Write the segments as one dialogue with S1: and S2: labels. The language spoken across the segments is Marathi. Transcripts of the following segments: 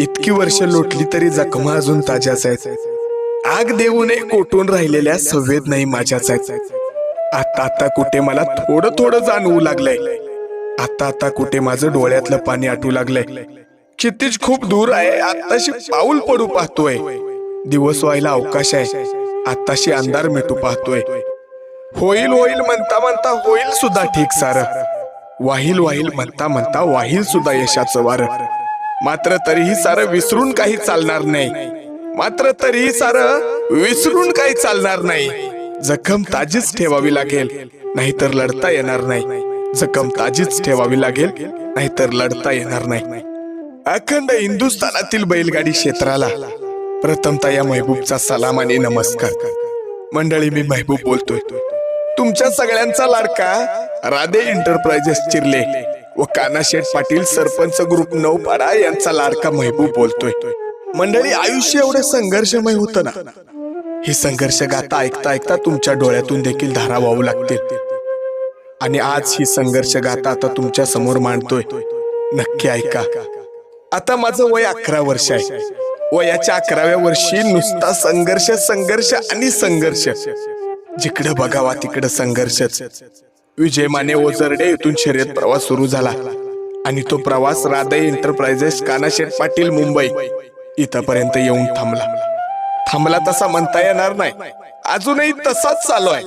S1: इतकी वर्ष लोटली तरी जखमा अजून ताज्याच आहेत. आग देऊनही कोटून राहिलेल्या संवेद नाही माझ्याच आहेत. आता आता कुठे मला थोडं थोडं जाणवू लागलंय. आता आता कुठे माझं डोळ्यातलं पाणी आटू लागलंय. क्षितिज खूप दूर आहे आताशी पाऊल पडू पाहतोय. दिवस व्हायला अवकाश आहे. आताशी अंधार मिटू पाहतोय. होईल होईल म्हणता म्हणता होईल सुद्धा ठीक सार. वाहील वाहील म्हणता म्हणता वाहील सुद्धा यशाचं वार. मात्र तरीही सारं विसरून काही चालणार नाही. मात्र तरीही सारं विसरून काही चालणार नाही. जखम ताजीच ठेवावी लागेल नाहीतर लढता येणार नाही. जखम ताजीच ठेवावी लागेल नाहीतर लढता येणार नाही. अखंड हिंदुस्थानातील बैलगाडी क्षेत्राला प्रथमता या महबूबचा सलाम आणि नमस्कार. मंडळी मी महबूब बोलतोय. तुमच्या सगळ्यांचा लाडका राधे एंटरप्राइजेस चिरले. व कानाशेठ पाटील सरपंच ग्रुप नौपाडा यांचा लाडका महबूब बोलतोय. मंडळी आयुष्य एवढं संघर्षमय होतं ना? ही संघर्ष गाथा ऐकता ऐकता तुमच्या डोळ्यातून देखील धारा वाहू लागतील. आणि आज ही संघर्ष गाथा आता तुमच्यासमोर मांडतोय. नक्की ऐका. आता माझं वय अकरा वर्ष आहे. वयाच्या अकराव्या वर्षी नुसता संघर्ष संघर्ष आणि संघर्ष. जिकडे बघावा तिकडे संघर्षच. विजय माने ओझरडे येथून शर्यत प्रवास सुरू झाला. आणि तो प्रवास राधय एंटरप्राइजेस कानाशेठ पाटील मुंबई इथपर्यंत येऊन थांबला. थांबला तसा म्हणता येणार नाही. अजूनही तसाच चालू आहे.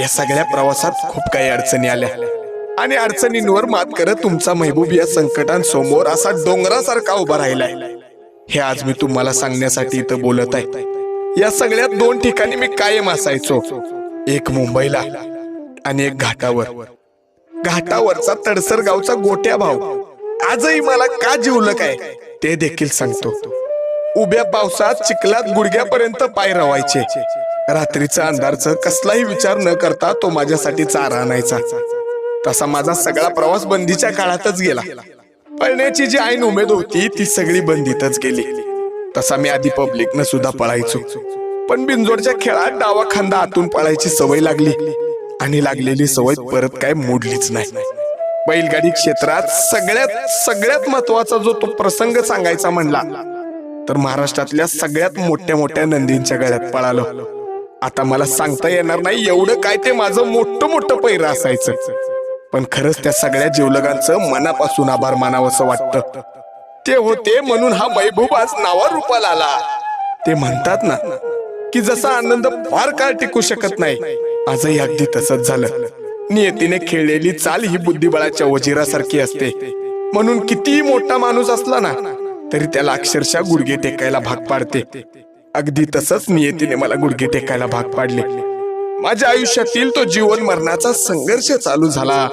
S1: या सगळ्या प्रवासात खूप काही अडचणी आल्या. आणि अडचणींवर मात करत तुमचा महबूब या संकटांसमोर असा डोंगरासारखा उभा राहिलाय. हे आज मी तुम्हाला सांगण्यासाठी इथं बोलत आहे. या सगळ्यात दोन ठिकाणी मी कायम असायचो. एक मुंबईला. आणि एक घाटावर. घाटावरचा तडसर गावचा गोट्या भाव. आजही मला का जिवलं काय ते देखील सांगतो. उभ्या पावसात चिखलात गुडघ्यापर्यंत पाय रवायचे. रात्रीचा अंधारचा कसलाही विचार न करता तो माझ्यासाठी चारा आणायचा. तसा माझा सगळा प्रवास बंदीच्या काळातच गेला. पळण्याची जी ऐन उमेद होती ती सगळी बंदीतच गेली. तसा मी आधी पब्लिकनं सुद्धा पळायचो. पण बिंजोडच्या खेळात डावा खांदा आतून पळायची सवय लागली. आणि लागलेली सवय परत काय मोडलीच नाही. बैलगाडी क्षेत्रात सगळ्यात सगळ्यात महत्त्वाचा जो तो प्रसंग सांगायचा म्हणला तर महाराष्ट्रातल्या सगळ्यात मोठ्या मोठ्या नंदींच्या गळ्यात पळालो. आता मला सांगता येणार नाही एवढं काय ते माझं मोठं मोठं पैर असायचं. पण खरंच त्या सगळ्या जीवलगांचं मनापासून आभार मानावंसं वाटतं. ते होते म्हणून हा वैभव आज नावा रूपाला आला. ते म्हणतात ना की जसा आनंद फार काळ टिकू शकत नाही आजही अगदी तसंच झालं. नियतीने खेळलेली चाल ही बुद्धिबळाच्या वजिरासारखी असते. म्हणून कितीही मोठा माणूस असला ना तरी त्याला अक्षरशः गुडघे टेकायला भाग पाडते. अगदी तसंच नियतीने मला गुडघे टेकायला भाग पाडले. माझ्या आयुष्यातील तो जीवन मरणाचा संघर्ष चालू झाला.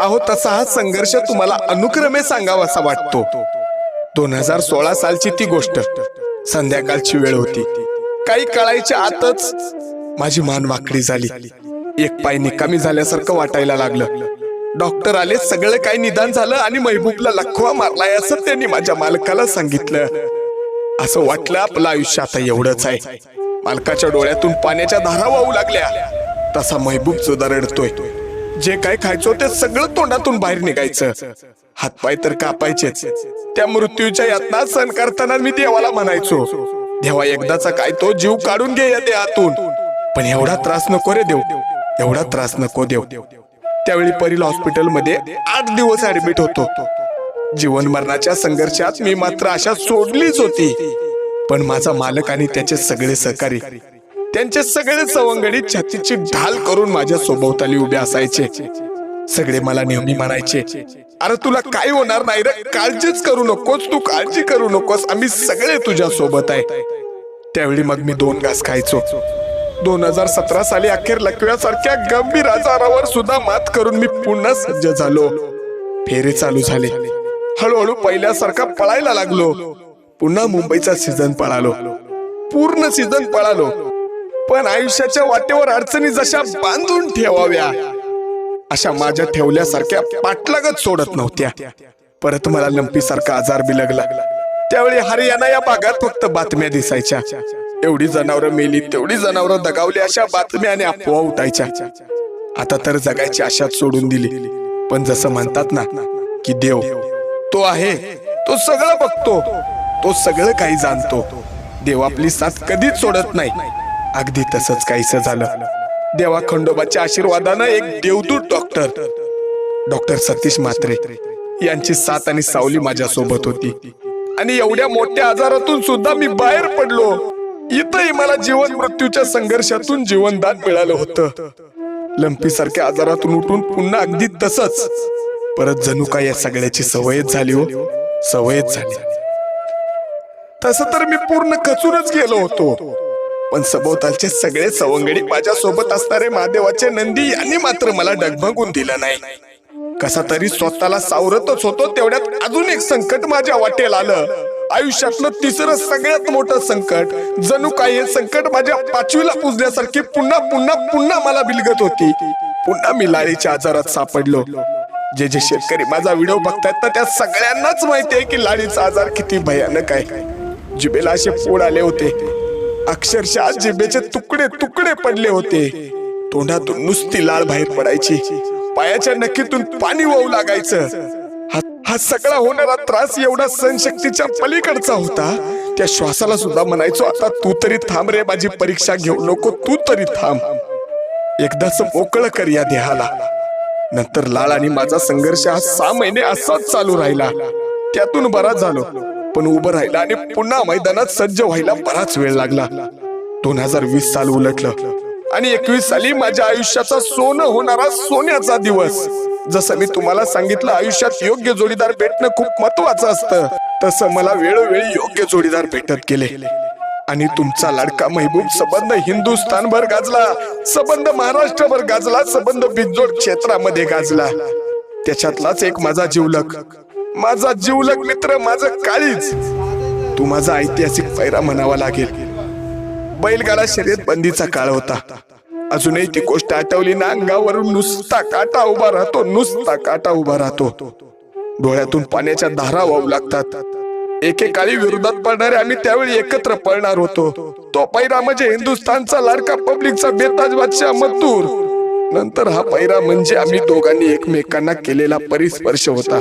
S1: अहो तसा हा संघर्ष तुम्हाला अनुक्रमे सांगावासा वाटतो. दोन हजार सोळा सालची ती गोष्ट. संध्याकाळची वेळ होती. काही कळायच्या आतच माझी मान वाकडी झाली. एक पाय निकामी झाल्यासारखं वाटायला लागलं. डॉक्टर आले सगळं काही निदान झालं आणि महबूबला लखवा मारलाय असं त्यांनी माझ्या मालकाला सांगितलं. असं वाटलं आपलं आयुष्य आता एवढंच आहे. मालकाच्या डोळ्यातून पाण्याच्या धारा वाहू लागल्या. तसा महबूब सुद्धा रडतोय जे काय खायचो ते सगळं तोंडातून बाहेर निघायचं. हातपाय तर कापायचेच. त्या मृत्यूच्या यातना सण करताना मी देवाला म्हणायचो देवा एकदाचा काय तो जीव काढून घे या देहातून. पण एवढा त्रास नको रे देव. एवढा त्रास नको देव. त्यावेळी परील हॉस्पिटलमध्ये आठ दिवस ऍडमिट होतो. जीवन मरणाच्या संघर्षात मी मात्र आशा सोडलीच होती. पण माझा मालक आणि त्याचे सगळे सहकारी त्यांचे सगळे सवंगडी छातीची ढाल करून माझ्या सोबवताली उभे असायचे. सगळे मला नेहमी म्हणायचे अरे तुला काय होणार नाही रे काळजीच करू नकोस तू काळजी करू नकोस आम्ही सगळे तुझ्या सोबत आहे. त्यावेळी मग मी दोन घास खायचो. दोन हजार सतरा साली अखेर लकव्यासारख्या गंभीर आजारावर सुद्धा मात करून मी पुन्हा सज्ज झालो. फेरे चालू झाले. हळूहळू पहिल्यासारखा पळायला लागलो. पुन्हा मुंबईचा सीझन पळालो. पूर्ण सीझन पळालो. पण आयुष्याच्या वाटेवर अडचणी जशा बांधून ठेवाव्या अशा माझ्या ठेवल्यासारख्या पाठलागच सोडत नव्हत्या. परत मला लंपी सारखा आजार बिलगला. त्यावेळी हरियाणा या भागात फक्त बातम्या दिसायच्या. एवढी जनावरं मेली तेवढी जनावरं दगावली अशा बातम्या आणि अफवा उठायच्या. आता तर जगायची आशाच सोडून दिली. पण जसं म्हणतात ना की देव तो आहे तो सगळं बघतो तो सगळं काही जाणतो. देव आपली साथ कधीच सोडत नाही. अगदी तसंच काहीस झालं. देवा खंडोबाच्या आशीर्वादानं एक देवदूत डॉक्टर डॉक्टर सतीश म्हात्रे यांची साथ आणि सावली माझ्या सोबत होती. आणि एवढ्या मोठ्या आजारातून सुद्धा मी बाहेर पडलो. इथंही मला जीवन मृत्यूच्या संघर्षातून जीवनदान मिळालं होतं. लंपी सारख्या आजारातून उठून पुन्हा अगदी तसंच परत जणू काय या सगळ्याची सवयच झाली हो. सवयच झाली. तस तर मी पूर्ण खचूनच गेलो होतो. पण सभोवतालचे सगळे सवंगडी माझ्या सोबत असणारे महादेवाचे नंदी यांनी मात्र मला डगमगून दिलं नाही. कसा तरी स्वतःला सावरतच होतो तेवढ्यात अजून एक संकट माझ्या वाटेल आलं. आयुष्यातलं तिसरं सगळ्यात मोठं संकट. जणू काय हे संकट माझ्या पाचवीला पुजण्यासारखी पुन्हा पुन्हा पुन्हा मला बिलगत होती. पुन्हा मी लाळीच्या आजारात सापडलो. जे जे शेतकरी माझा व्हिडिओ बघतायत ना त्या सगळ्यांनाच माहिती आहे की लाळीचा आजार किती भयानक आहे. जिबेला असे फोड आले होते. अक्षरशः जिबेचे तुकडे तुकडे पडले होते. तोंडातून नुसती लाळ बाहेर पडायची. पायाच्या नखीतून पाणी वाहू लागायचं. हा सगळा होणारा त्रास एवढा सहनशक्तीच्या पलीकडचा होता. त्या श्वासाला सुद्धा म्हणायचो आता तू तरी थांब रे माझी परीक्षा घेऊ नको तू तरी थांब. एकदाच मोकळ कर या देहाला. नंतर लाल आणि माझा संघर्ष हा सहा महिने असाच चालू राहिला. त्यातून बराच झालो पण उभं राहिला आणि पुन्हा मैदानात सज्ज व्हायला बराच वेळ लागला. दोन हजार वीस साल उलटलं आणि एकवीस साली माझ्या आयुष्याचा सोनं होणारा सोन्याचा दिवस. जसं मी तुम्हाला सांगितलं आयुष्यात योग्य जोडीदार भेटणं खूप महत्वाचं असतं. तसं मला वेळोवेळी योग्य जोडीदार भेटत गेले. आणि तुमचा लाडका महबूब सबंध हिंदुस्थानभर गाजला सबंध महाराष्ट्रभर गाजला संबंध बिजोड क्षेत्रामध्ये गाजला. त्याच्यातलाच एक माझा जीवलक माझा जीवलक मित्र माझं काळीच तू माझा ऐतिहासिक पैरा म्हणावा लागेल. बैलगाडा शर्यत बंदीचा काळ होता. अजूनही ती गोष्ट आठवली ना अंगावरून नुसता काटा उभा राहतो नुसता काटा उभा राहतो. डोळ्यातून पाण्याच्या धारा वाहू लागतात. एकेकाळी विरोधात पडणारे आम्ही त्यावेळी एकत्र पळणार होतो. तो पैरा म्हणजे हिंदुस्थानचा लाडका पब्लिकचा बेताज बादशाह मत्तूर नंतर हा पैरा म्हणजे आम्ही दोघांनी एकमेकांना केलेला परिस्पर्श होता.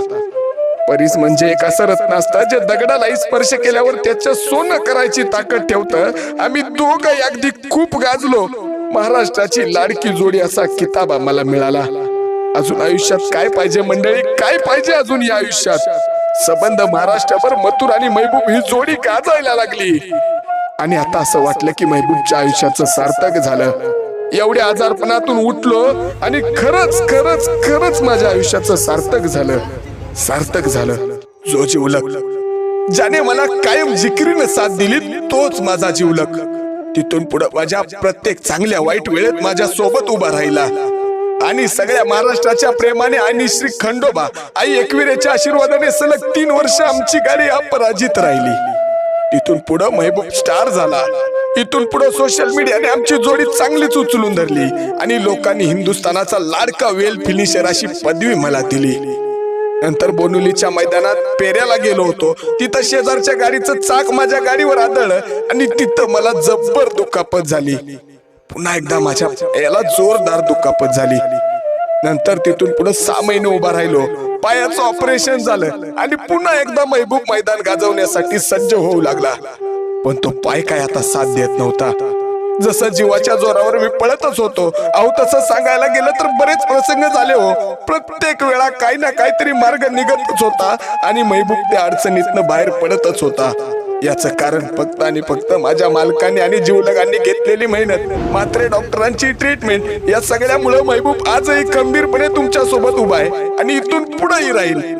S1: परीस म्हणजे एक असं रत्न असतं जे दगडालाही स्पर्श केल्यावर त्याचं सोनं करायची ताकद ठेवतं. आम्ही दोघं अगदी खूप गाजलो. महाराष्ट्राची लाडकी जोडी असा किताब आम्हाला मिळाला. अजून आयुष्यात काय पाहिजे मंडळी? काय पाहिजे अजून या आयुष्यात? संबंध महाराष्ट्रावर मथुर आणि महबूब ही जोडी गाजायला लागली. आणि आता असं वाटलं की महबूबच्या आयुष्याचं सार्थक झालं. एवढ्या आजारपणातून उठलो आणि खरंच खरंच खरंच माझ्या आयुष्याचं सार्थक झालं. सार्थक झालं. जो जीवलक ज्याने मला कायम जिकरीनं साथ दिली तोच माझा जीवलक तिथून पुढे माझ्या प्रत्येक चांगल्या वाईट वेळेत माझ्या सोबत उभा राहिला. आणि सगळ्या महाराष्ट्राच्या प्रेमाने आणि श्री खंडोबा आई एकविरेच्या आशीर्वादाने सलग तीन वर्ष आमची गाडी अपराजित राहिली. तिथून पुढे महबूब स्टार झाला. इथून पुढे सोशल मीडियाने आमची जोडी चांगलीच उचलून धरली. आणि लोकांनी हिंदुस्थानाचा लाडका वेल फिनिशर अशी पदवी मला दिली. नंतर बोनुलीच्या मैदानात पेऱ्याला गेलो होतो. तिथं शेजारच्या गाडीचं चाक माझ्या गाडीवर आदळलं आणि तिथं मला जब्बर दुखापत झाली. पुन्हा एकदा माझ्या याला जोरदार दुखापत झाली. नंतर तिथून पुढे सहा महिने उभा राहिलो. पायाचं ऑपरेशन झालं आणि पुन्हा एकदा महबूब मैदान गाजवण्यासाठी सज्ज होऊ लागला. पण तो पाय काय आता साथ देत नव्हता. जसं जीवाच्या जोरावर मी पळतच होतो. अहो तसं सांगायला गेलं तर बरेच प्रसंग झाले हो. प्रत्येक वेळा काही ना काहीतरी मार्ग निघतच होता आणि महबूब त्या अडचणीतनं बाहेर पडतच होता. याचं कारण फक्त आणि फक्त माझ्या मालकाने आणि जीवलगांनी घेतलेली मेहनत. मात्र डॉक्टरांची ट्रीटमेंट या सगळ्यामुळे महबूब आजही खंबीरपणे तुमच्यासोबत उभा आहे आणि इथून पुढेही राहील.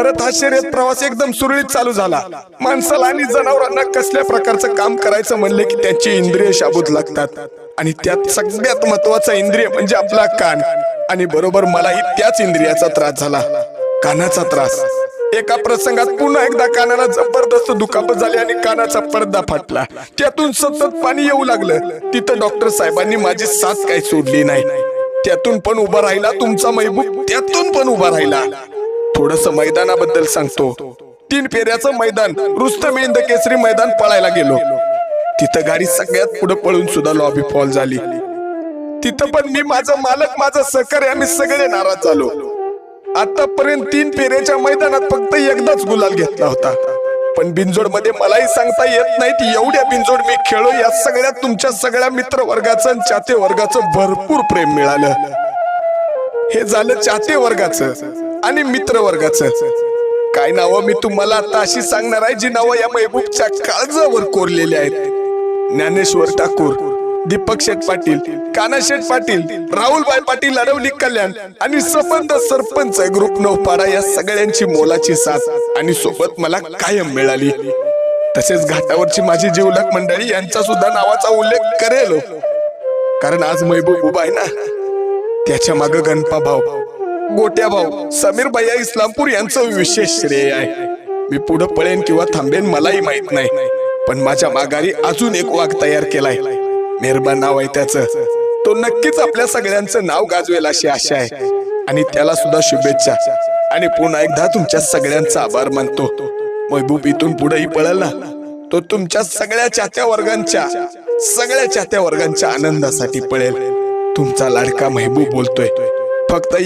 S1: परत हा शर्यत प्रवास एकदम सुरळीत चालू झाला. माणसाला आणि जनावरांना कसल्या प्रकारचं काम करायचं म्हणले की त्यांची इंद्रिय शाबूत लागतात. आणि त्यात सगळ्यात महत्त्वाचा इंद्रिय म्हणजे आपला कान. आणि बरोबर मलाही त्याच इंद्रियाचा त्रास झाला. कानाचा त्रास. एका प्रसंगात पुन्हा एकदा कानाला जबरदस्त दुखापत झाली आणि कानाचा पडदा फाटला. त्यातून सतत पाणी येऊ लागलं. तिथं डॉक्टर साहेबांनी माझी साथ काही सोडली नाही. त्यातून पण उभा राहिला तुमचा मैबूब. त्यातून पण उभा राहिला. थोडस मैदानाबद्दल सांगतो. तीन फेऱ्याचं मैदान रुस्तम इंद केसरी मैदान पळायला गेलो. तिथं गाडी सगळ्यात पुढे पळून सुद्धा लॉबी फॉल झाली. तिथं पण मी माझा मालक माझा सहकार्य आम्ही सगळे नाराज झालो. आतापर्यंत तीन फेऱ्याच्या मैदानात फक्त एकदाच गुलाल घेतला होता. पण बिनजोडमध्ये मलाही सांगता येत नाहीत एवढ्या बिनजोड मी खेळो या सगळ्यात तुमच्या सगळ्या मित्र वर्गाचं आणि चाते वर्गाचं भरपूर प्रेम मिळालं. हे झालं चाते वर्गाचं आणि मित्र वर्गाचं काय नावं मी तुम्हाला आता अशी सांगणार आहे जी नावं या महबूबच्या काळजावर कोरलेली आहेत. ज्ञानेश्वर ठाकूर दीपक शेठ पाटील काना शेठ पाटील राहुलबाई पाटील अडवली कल्याण आणि संबंध सरपंच ग्रुप नौपाडा या सगळ्यांची मोलाची साथ. आणि सोबत मला कायम मिळाली. तसेच घाटावरची माझी जीवलक मंडळी यांचा सुद्धा नावाचा उल्लेख करेल. कारण आज महबूब उभा आहे ना त्याच्या माग गणपा भाऊ गोट्या भाऊ समीर भैया इस्लामपूर यांचं विशेष श्रेय आहे. मी पुढे पळेन किंवा थांबेन मलाही माहीत नाही. पण माझ्या माघारी अजून एक वाघ तयार केलाय. मेहरबान नाव आहे त्याचं. तो नक्कीच आपल्या सगळ्यांचं नाव गाजवेल अशी आशा आहे. आणि त्याला सुद्धा शुभेच्छा. आणि पुन्हा एकदा तुमच्या सगळ्यांचा आभार मानतो. महबूब इथून पुढेही पळेल. ना तो तुमच्या सगळ्या चात्या वर्गांच्या सगळ्या चात्या वर्गांच्या आनंदासाठी पळेल. तुमचा लाडका महबूब बोलतोय. फक्त